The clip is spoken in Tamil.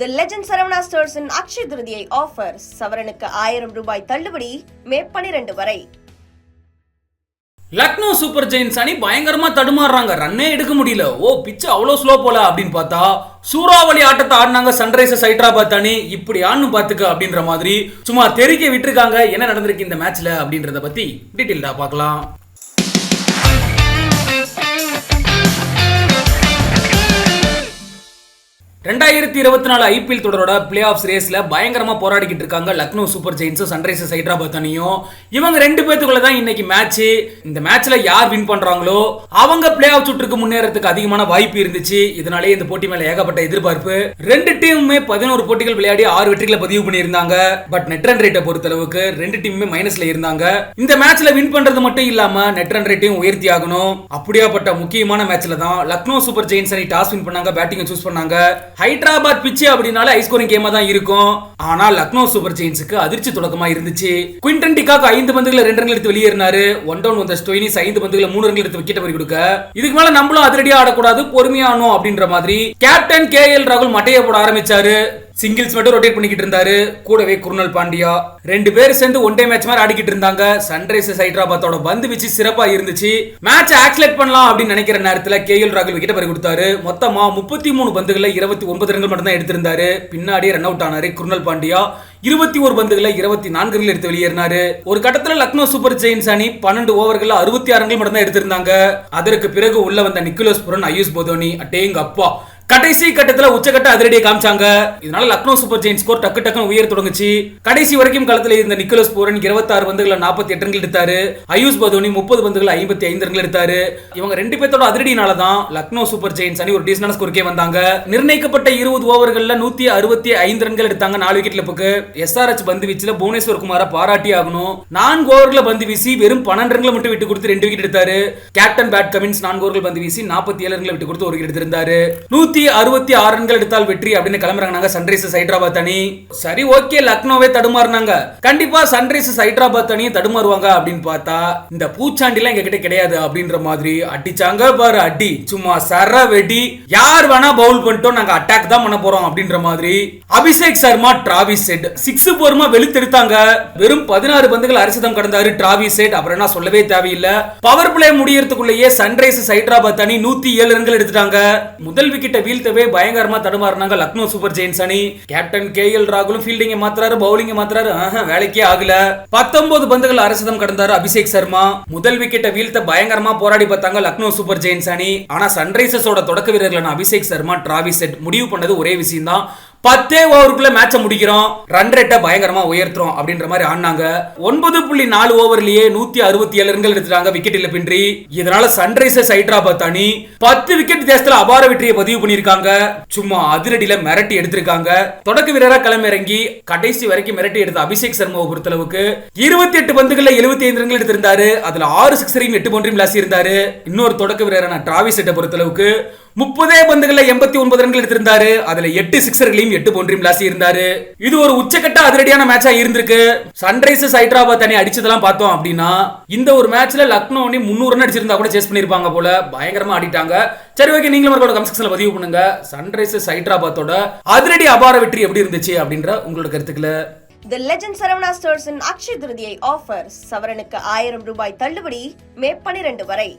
தி லெஜண்ட் சரவணா ஸ்டோர்ஸின் அக்ஷய திருதியை ஆஃபர் சவரனுக்கு ஆயிரம் ரூபாய் தள்ளுபடி மே பனிரெண்டு வரை. லக்னோ சூப்பர் ஜெயின்ஸ் அணி பயங்கரமா தடுமாறுறாங்க. ரன்னே எடுக்க முடியல. ஓ பிச்சு அவ்வளோ ஸ்லோ போல அப்படின்னு பார்த்தா சூறாவளி ஆட்டத்தை ஆடினாங்க சன்ரைசர்ஸ் ஹைதராபாத் அணி. இப்படி ஆடணும் பாத்துக்க அப்படின்ற மாதிரி சும்மா தெரிக்க விட்டுருக்காங்க. என்ன நடந்திருக்கு இந்த மேட்ச்ல அப்படின்றத பத்தி டீட்டெயில்டா பார்க்கலாம். ரெண்டாயிரத்தி இருபத்தி நாலு ஐபிஎல் தொடரோட பிளே ஆஃப் ரேஸ்ல பயங்கரமா போராடிக்கிட்டு இருக்காங்க லக்னோ சூப்பர் ஜெயின்ஸும் சன்ரைசர்ஸ் ஹைதராபாத் அணியும். இவங்க ரெண்டு பேத்துக்குள்ள தான் இன்னைக்கு மேட்ச் இந்த மேட்ச்ல யார் வின் பண்றாங்களோ அவங்க பிளே ஆஃப் சுற்றுக்கு முன்னேறதுக்கு அதிகமான வாய்ப்பு இருந்துச்சு. இதனாலே இந்த போட்டி மேல ஏகப்பட்ட எதிர்பார்ப்பு. ரெண்டு டீமுமே பதினோரு போட்டிகள் விளையாடி ஆறு வெற்றிகளை பதிவு பண்ணியிருந்தாங்க. பட் நெட் ரன் ரேட்டை பொறுத்த அளவுக்கு ரெண்டு டீமுமே மைனஸ்ல இருந்தாங்க. இந்த மேட்ச்ல வின் பண்றது மட்டும் இல்லாம நெட் ரன் ரேட்டையும் உயர்த்தி ஆகணும். அப்படியாப்பட்ட முக்கியமான மேட்ச்ல தான் லக்னோ சூப்பர் ஜெயின்ஸ் அணி டாஸ் வின் பண்ணாங்க பேட்டிங் சூஸ் பண்ணாங்க. ஹைதராபாத் பிச்சு அப்படின்னாலே ஹை ஸ்கோரிங் கேமா தான் இருக்கும். ஆனா லக்னோ சூப்பர் ஜெயின்ஸுக்கு அதிர்ச்சி தொடக்கமா இருந்துச்சு. குவிண்டன் டிகாக் ஐந்து பந்துகளை ரெண்டு ரன் எடுத்து வெளியேறினாரு. ஒன் டவுன் வந்த ஸ்டோயினிஸ் ஐந்து பந்துகளை மூணு ரன் எடுத்து விக்கெட் பறி கொடுக்க இதுக்கு மேல நம்மளும் அதிரடியா ஆடக்கூடாது பொறுமையானோம் அப்படின்ற மாதிரி. கேப்டன் கே எல் ராகுல் மட்டையை போட ஆரம்பிச்சாரு. சிங்கிள்ஸ் மட்டும் ரொட்டேட் பண்ணிக்கிட்டு இருந்தாரு. கூடவே குருணல் பாண்டியா. ரெண்டு பேரும் சேர்ந்து ஒன் டே மேட்ச் மாதிரி ஆடிக்கிட்டு இருந்தாங்க. சன்ரைசர்ஸ் ஹைதராபாத்தோட பந்து வச்சு சிறப்பா இருந்துச்சு. மேட்ச் ஆக்சலேட் பண்ணலாம் அப்படின்னு நினைக்கிற நேரத்துல கே எல் ராகுல் விக்கெட் பறி கொடுத்தாரு. மொத்தமா முப்பத்தி மூணு பந்துகளை இருபத்தி ஒன்பது ரன்கள் மட்டும் தான் எடுத்திருந்தாரு. பின்னாடியே ரன் அவுட் ஆனாரு குருணல் பாண்டியா. இருபத்தி ஒரு பந்துகளை இருபத்தி நான்கு ரன்கள் எடுத்து வெளியேறினாரு. ஒரு கட்டத்துல லக்னோ சூப்பர் ஜெயின்ஸ் அணி பன்னெண்டு ஓவர்கள் அறுபத்தி ஆறு ரன்கள் மட்டும் தான் எடுத்திருந்தாங்க. அதற்கு பிறகு உள்ள வந்த நிக்கோலஸ் புரன் ஐயூஸ் போதோனி அட்டேங்க அப்பா கடைசி கட்டத்துல உச்சகட்ட அதிரடியை காமிச்சாங்க. இதனால லக்னோ சூப்பர் ஜெயின் ஸ்கோர் டக்கு டக்குன்னு உயர தொடங்குச்சு. கடைசி வரைக்கும் களத்துல இருந்த நிக்கோலஸ் போரன் இருபத்தி ஆறு பந்துகளை நாற்பத்தி எட்டு ரன்கள் எடுத்தாரு. ஆயுஷ் பதோனி முப்பது பந்துகள் ஐம்பத்தி ஐந்து ரன்கள் எடுத்தாரு. இவங்க ரெண்டு பேர்த்தோட அதிரடினால தான் லக்னோ சூப்பர் ஜெயின்ஸ் அணி ஒரு டீசனான ஸ்கோருக்கே வந்தாங்க. நிர்ணயிக்கப்பட்ட இருபது ஓவர்கள்ல நூத்தி அறுபத்தி ஐந்து ரன்கள் எடுத்தாங்க நாலு விக்கெட் இழப்புக்கு எஸ்ஆர்எச் பந்து வீச்சுல புவனேஸ்வர் குமார பாராட்டி ஆகணும். நான்கு ஓவர்களை பந்து வீசி வெறும் பன்னெண்டு ரன்களை மட்டும் விட்டு கொடுத்து ரெண்டு விக்கெட் எடுத்தாரு. கேப்டன் பேட் கமின்ஸ் நான்கு ஓவர்கள் பந்து வீசி நாற்பத்தி ஏழு ரன்களை விட்டு கொடுத்து ஒரு விக்கெட் எடுத்திருந்தாரு. நூத்தி அறுபத்தி ஆறு ரன்கள் எடுத்தால் வெற்றி அப்படின்னு கிளம்புறாங்க சன்ரைசர்ஸ் ஹைதராபாத் அணி. சரி ஓகே லக்னோவே தடுமாறினாங்க. கண்டிப்பா சன்ரைசர்ஸ் ஹைதராபாத் அணியும் தடுமாறுவாங்க அப்படின்னு பார்த்தா இந்த பூச்சாண்டிலாம் எங்க கிட்ட கிடையாது அப்படின்ற மாதிரி அடிச்சாங்க பாரு அடி. சும்மா சர வெடி யார் வேணா பவுல் பண்ணிட்டோம் நாங்க அட்டாக் தான் பண்ண போறோம் அப்படின்ற மாதிரி அபிஷேக் சர்மா டிராவிஸ் செட். சிக்ஸ் போருமா வெளுத்தெடுத்தாங்க. வெறும் பதினாறு பந்துகள் அரிசிதம் கடந்தாரு டிராவிஸ் செட். அப்புறம் என்ன சொல்லவே தேவையில்லை. பவர் பிளே முடியறதுக்குள்ளேயே சன்ரைசர்ஸ் ஹைதராபாத் அணி நூத்தி ஏழு ரன்கள் எடுத்துட்டாங்க. முதல் விக்கெட்டை வீழ்த்தவே பயங்கரமா தடுமாறினாங்க லக்னோ சூப்பர் ஜெயின்ஸ் அணி. கேப்டன் கே எல் ராகுலும் ஃபீல்டிங்க மாத்துறாரு பவுலிங்க மாத்துறாரு. வேலைக்கே ஆகல. பத்தொன்பது பந்துகள் அரசதம் கடந்தாரு அபிஷேக் சர்மா. முதல் விக்கெட்டை வீழ்த்த பயங்கரமா போராடி பார்த்தாங்க லக்னோ சூப்பர் ஜெயின்ஸ் அணி. ஆனா சன்ரைசர்ஸோட தொடக்க வீரர்களான அபிஷேக் சர்மா டிராவிஸ் செட் முடிவு பண்ணது ஒரே விஷயம் தான் பத்தே ஓவருக்குள்ள மேட்சை முடிக்கிறோம். ரன் ரேட்டை பயங்கரமா உயர்த்துறோம் அப்படின்ற மாதிரி ஆடினாங்க. ஒன்பது புள்ளி நாலு ஓவர்லயே நூத்தி அறுபத்தி ஏழு ரன்கள் எடுத்துட்டாங்க விக்கெட் இழப்பின்றி இதனால சன்ரைசர்ஸ் ஹைதராபாத் அணி பத்து விக்கெட் வித்தியாசத்துல அபார வெற்றியை பதிவு பண்ணிருக்காங்க சும்மா அதிரடியில மிரட்டி எடுத்திருக்காங்க. தொடக்க வீரரா களமிறங்கி கடைசி வரைக்கும் மிரட்டி எடுத்த அபிஷேக் சர்மாவை பொறுத்தளவுக்கு இருபத்தி எட்டு பந்துகள்ல எழுபத்தி ஐந்து ரன்கள் எடுத்திருந்தாரு. அதுல ஆறு சிக்ஸரையும் எட்டு பவுண்டரியும் லாசி இருந்தாரு இன்னொரு தொடக்க வீரரான டிராவிஸ் செட்டை பொறுத்தளவுக்கு முப்பதே பந்துகள்ல எண்பத்தி ஒன்பது ரன்கள் எடுத்திருந்தாரு. அதுல எட்டு சிக்ஸர்களையும் எட்டு பவுண்டரியும் லாசி இருந்தாரு இது ஒரு உச்சக்கட்ட அதிரடியான மேட்சா இருந்திருக்கு. சன்ரைசர்ஸ் ஹைதராபாத் அணி அடிச்சதெல்லாம் பார்த்தோம் அப்படின்னா இந்த ஒரு மேட்ச்ல லக்னோ அணி முன்னூறு ரன் அடிச்சிருந்தா கூட சேஸ் பண்ணிருப்பாங்க போல. பயங்கரமா ஆடிட்டாங்க. சரி ஓகே நீங்களும் உங்களோட கமெண்ட் செக்ஷன்ல பதிவு பண்ணுங்க. சன்ரைசர்ஸ் ஹைதராபாத்தோட அதிரடி அபார வெற்றி எப்படி இருந்துச்சு அப்படின்ற உங்களோட கருத்துக்களை. தி லெஜண்ட் சரவணா ஸ்டோர்ஸின் அக்ஷய திருதியை ஆஃபர் சவரனுக்கு ஆயிரம் ரூபாய் தள்ளுபடி மே பனிரெண்டு வரை.